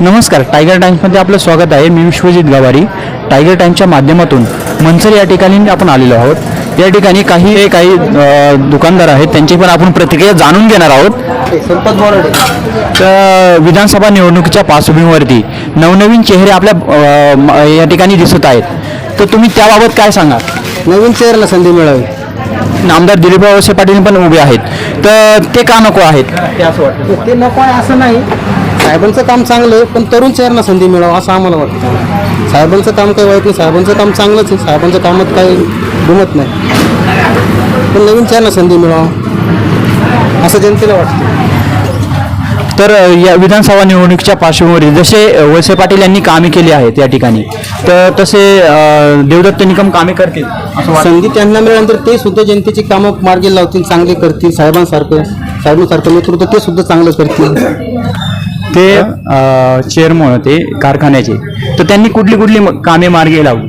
नमस्कार टायगर टाइम्समध्ये आपलं स्वागत आहे. मी विश्वजित गवारी. टायगर टाइम्सच्या माध्यमातून मनसर या ठिकाणी आपण आलेलो आहोत. या ठिकाणी काही हे काही दुकानदार आहेत. त्यांची पण आपण प्रतिक्रिया जाणून घेणार आहोत. संपत बोराडे तर विधानसभा निवडणुकीच्या पार्श्वभूमीवरती नवनवीन चेहरे आपल्या या ठिकाणी दिसत आहेत. तर तुम्ही त्याबाबत काय सांगा नवीन चेहऱ्याला संधी मिळावी. आमदार दिलीपराव वळसे पाटील पण उभे आहेत. तर ते का नको आहेत? ते नको आहे असं नाही. साहेबांचं काम चांगलं आहे पण तरुण चेहऱ्यांना संधी मिळावं असं आम्हाला वाटतं. साहेबांचं काम काही वाईट नाही साहेबांचं काम चांगलंच आहे साहेबांच्या कामात काही दुमत नाही. पण नवीन चेहऱ्यांना संधी मिळावं असं जनतेला वाटतं. तर अ, या विधानसभा निवडणुकीच्या पार्श्वभूमीवर जसे अ, वळसे पाटील यांनी कामे केली आहेत या ठिकाणी तर तसे अ, देवदत्त निकम कामे करतील असं वाटतं. संधी त्यांना मिळाल्यानंतर ते सुद्धा जनतेची कामं मार्गी लावतील चांगले करतील साहेबांसारखं साहेबांसारखं नेतृत्व ते सुद्धा चांगलं करतील. ते चेअरमन होते कारखान्याचे. तर त्यांनी कुठली कुठली कामे मार्गी लावली?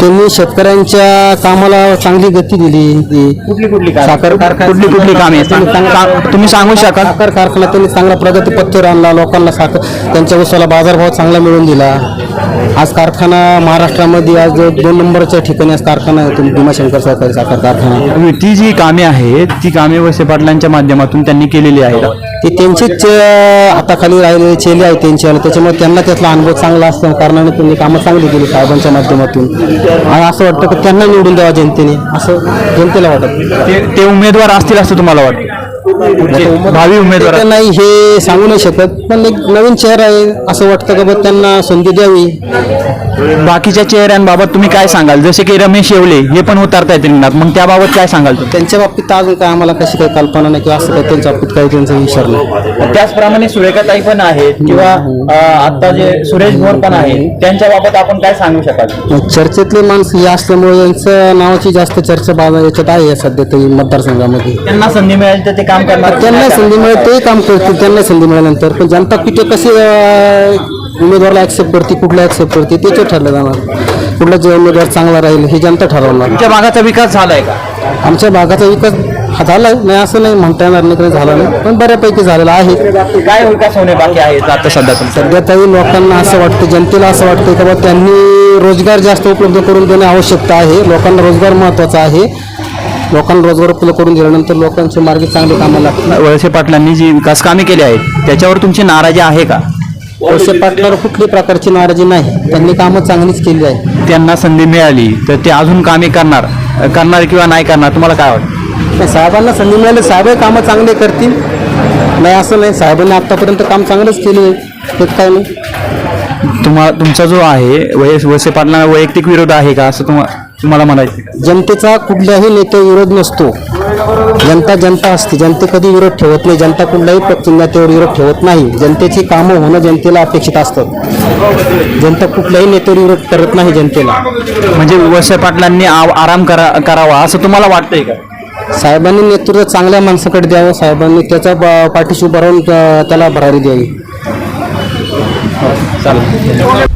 त्यांनी शेतकऱ्यांच्या कामाला चांगली गती दिली. कुठली कुठली साखर कुठली कुठली कामे? तुम्ही सांगू शकाल साखर कारखाना त्यांनी चांगला प्रगतीपथ्यावर आणला लोकांना साखर त्यांच्या उसाला बाजारभाव चांगला मिळून दिला. आज कारखाना महाराष्ट्रामध्ये आज दोन नंबरच्या ठिकाणी आज कारखाना आहे तुम्ही भीमाशंकर सहकारी साखर कारखाना. ती जी कामे आहेत ती कामे वळसे पाटलांच्या माध्यमातून त्यांनी केलेली आहेत. ती त्यांचीच हाताखाली राहिलेले चेले आहेत त्यांच्या त्याच्यामुळे त्यांना त्यातला अनुभव चांगला असल्या कारणाने त्यांनी कामं चांगली केली साहेबांच्या माध्यमातून. आणि असं वाटतं की त्यांना निवडून द्यावा जनतेने. असं जनतेला वाटत. ते ते उमेदवार असतील असं तुम्हाला वाटतं? भावी उमेदवार. नाही हे सांगू नाही शकत. पण एक नवीन चेहरा आहे असं वाटतं का बा त्यांना संधी द्यावी? बाकीच्या चेहऱ्यांबाबत तुम्ही काय सांगाल? जसे की रमेश येवले हे पण उतरतायत रिंगणात मग त्याबाबत काय सांगाल तुम्ही? त्यांच्या बाबतीत अजून काय आम्हाला कशी काही कल्पना नाही किंवा असं काही त्यांच्या बाबतीत काही त्यांचा विचार नाही. त्याचप्रमाणे सुरेखाताई पण आहेत किंवा आता जे सुरेश भोर पण आहेत त्यांच्या बाबत आपण काय सांगू शकाल? चर्चेतले माणसं हे असल्यामुळे यांचं नावाची जास्त चर्चा बाजा याच्यात आहे सध्या तरी मतदारसंघामध्ये. त्यांना संधी मिळाली तर ते काम करणार. त्यांना संधी मिळेल ते काम करतील त्यांना संधी मिळाल्यानंतर. पण जनता कुठे कसे उमेदवाराला ऍक्सेप्ट करते कुठला ऍक्सेप्ट करते त्याच्यावर ठरलं जाणार. कुठला जो उमेदवार चांगला राहील हे जनता ठरवणार. तुमच्या भागाचा विकास झालाय का? आमच्या भागाचा विकास हा झालाय नाही असं नाही म्हणता येणार नाही काही झाला नाही. पण बऱ्यापैकी झालेला आहे. काय विकास होणे बाकी आहे आता सध्या सध्या तरी लोकांना असं वाटतं जनतेला असं वाटतं की बाबा त्यांनी रोजगार जास्त उपलब्ध करून देणे आवश्यकता आहे. लोकांना रोजगार महत्त्वाचा आहे. लोकांना रोजगार उपलब्ध करून दिल्यानंतर लोकांचे मार्गी चांगले कामं लागतात. वळसे पाटलांनी जी विकास कामे केली आहेत त्याच्यावर तुमची नाराजी आहे का? वळसे पाटलावर कुठली प्रकारची नाराजी नाही. त्यांनी कामं चांगलीच केली आहे त्यांना संधी मिळाली तर ते अजून कामे करणार करणार किंवा नाही करणार तुम्हाला काय वाटतं? नाही, साहेबांना संधी मिळाली साहेब कामं चांगले करतील. नाही असं नाही साहेबांनी आत्तापर्यंत काम चांगलंच केले आहे. त्यात काय नाही. तुम्हा तुमचा जो आहे वय वळसे पाटलांना वैयक्तिक विरोध आहे का असं तुम्हा तुम्हाला म्हणायचं? जनतेचा कुठल्याही नेते विरोध नसतो. जनता जनता असते. जनते कधी विरोध ठेवत नाही. जनता कुठल्याही नेत्यावर विरोध ठेवत नाही. जनतेची कामं होणं जनतेला अपेक्षित असतात. जनता कुठल्याही नेत्यावर विरोध करत नाही जनतेला. म्हणजे वळसे पाटलांनी आराम करा करावा असं तुम्हाला वाटतंय का? साहेबांनी नेतृत्व चांगल्या माणसाकडे द्यावं. साहेबांनी त्याच्या ब- पाठीशी उभं राहून अं, त्याला भरारी द्यावी. चालेल.